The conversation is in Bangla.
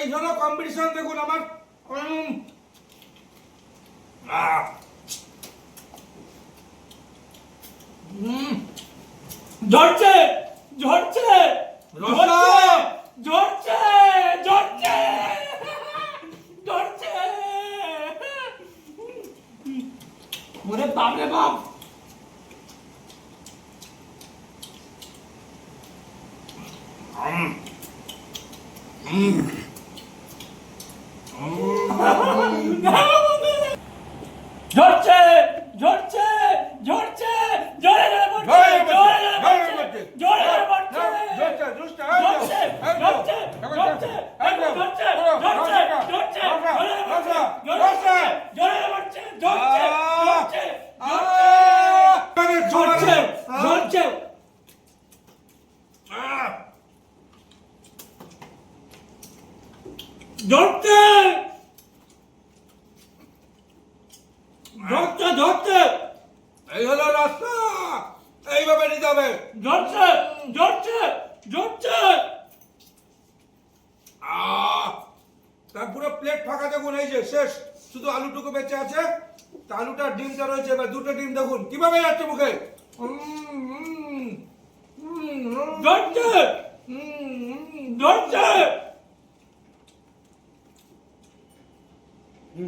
এই হলো কম্পিটিশন দেখুন আমার। ঝরছে ঝরছে! ঝরছে ঝরছে ঝরছে। ওরে বাপ। রে বাপ ঝরছে ঝরছে ঝরছে জোরে জোরে পড়ছে জোরে জোরে পড়ছে ঝরছে, ঝরছে, ঝরছে ঝরছে ঝরছে ঝরছে ঝরছে পড়ছে রসা। জোরে পড়ছে ঝরছে ঝরছে ঝরছে ঝরছে ঝরছে ঝরছে ঝরছে ঝরছে এই হলো রাস্তা। এইভাবে নিতে হবে। ঝরছে ঝরছে আহ, তার পুরো প্লেট ফাঁকা দেখুন এই যে শেষ। শুধু আলুটুকু বেঁচে আছে তা আলুটা ডিমটা রয়েছে এবার দুটো ডিম দেখুন। কীভাবে যাচ্ছে মুখে? উম, উম,